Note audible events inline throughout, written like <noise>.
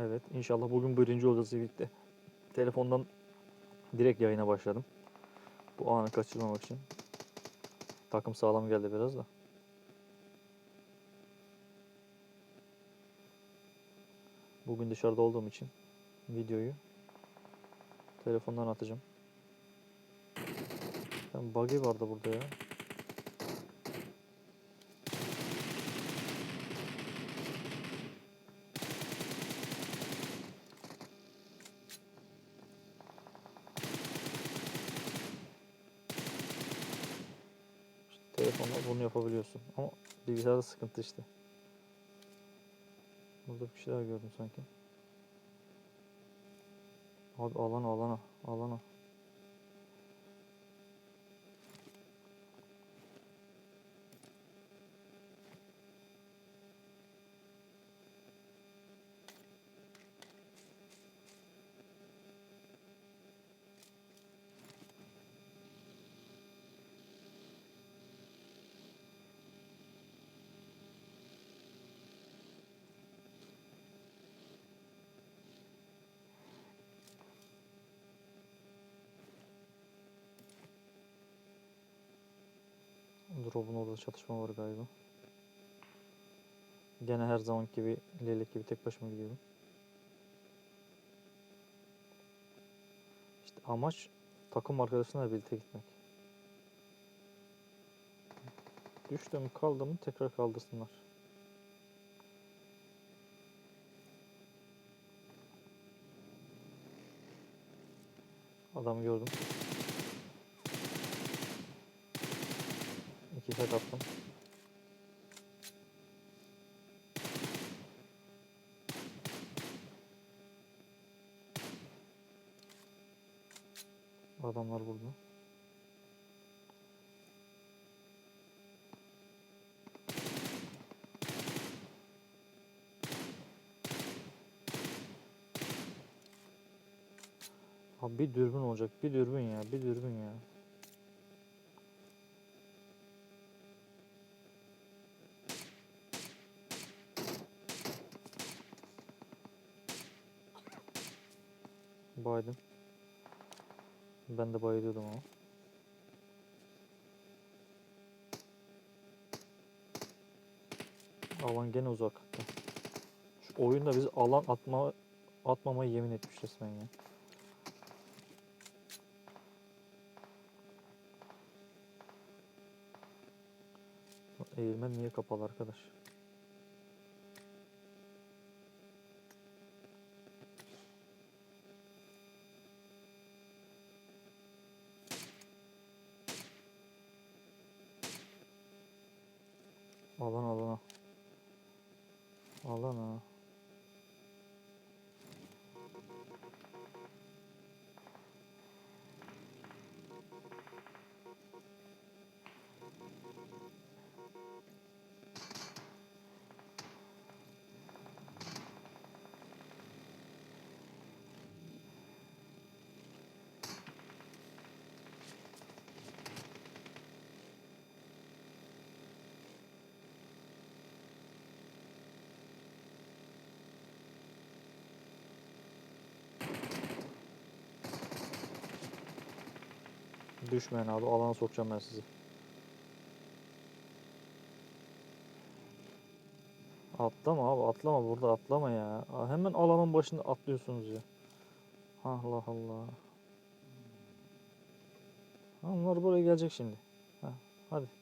Evet inşallah bugün birinci olacağız birlikte. Telefondan direkt yayına başladım. Bu anı kaçırmamak için. Takım sağlam geldi biraz da. Bugün dışarıda olduğum için videoyu telefondan atacağım. Ben buggy vardı burada ya. İşte telefonla bunu yapabiliyorsun ama bilgisayarda sıkıntı işte. Burada bir şey daha gördüm sanki. Abi alana alana alana. Drop'un orada çatışma var galiba. Gene her zaman gibi leylek gibi tek başıma gidiyorum. İşte amaç takım arkadaşlarla birlikte gitmek. Düştüm kaldım tekrar kaldırsınlar. Adamı gördüm. İki set attım. Adamlar burada. Abi bir dürbün olacak. Bir dürbün ya. Bir dürbün ya. Baydım. Ben de bayılıyordum ama. Alan gene uzakta. Şu oyunda biz alan atma atmamayı yemin etmiş resmen ya. Eğilme niye kapalı arkadaş? Alan alana. Alana. Düşmeyin abi alana sokacağım ben sizi. Atlama abi atlama burada atlama ya. Hemen alanın başında atlıyorsunuz ya. Allah Allah. Onlar buraya gelecek şimdi. Ha, hadi.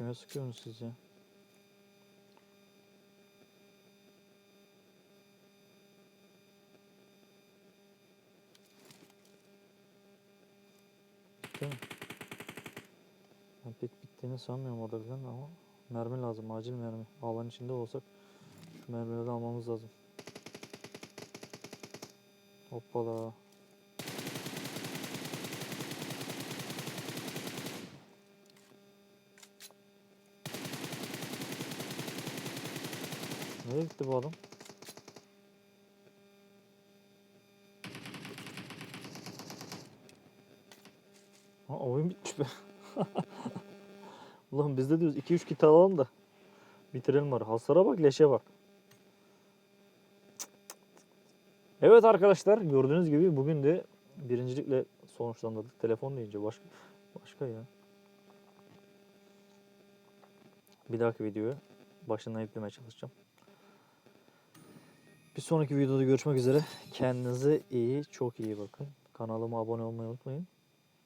Kime sıkıyorsunuz siz ya? Bitti mi? Ben pek bittiğini sanmıyorum orada bilen ama mermi lazım acil mermi. Alan içinde olsak şu mermileri almamız lazım. Hoppala. Nereye gitti bu adam? Ha, oyun bitmiş be. <laughs> Ulan biz de diyoruz 2-3 kit alalım da bitirelim var. Hasara bak leşe bak. Evet arkadaşlar gördüğünüz gibi bugün de birincilikle sonuçlandırdık. Telefon deyince başka başka ya. Bir dahaki videoyu başından yüklemeye çalışacağım. Bir sonraki videoda görüşmek üzere. Kendinize iyi, çok iyi bakın. Kanalıma abone olmayı unutmayın.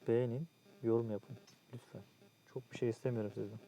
Beğenin, yorum yapın lütfen. Çok bir şey istemiyorum sizden.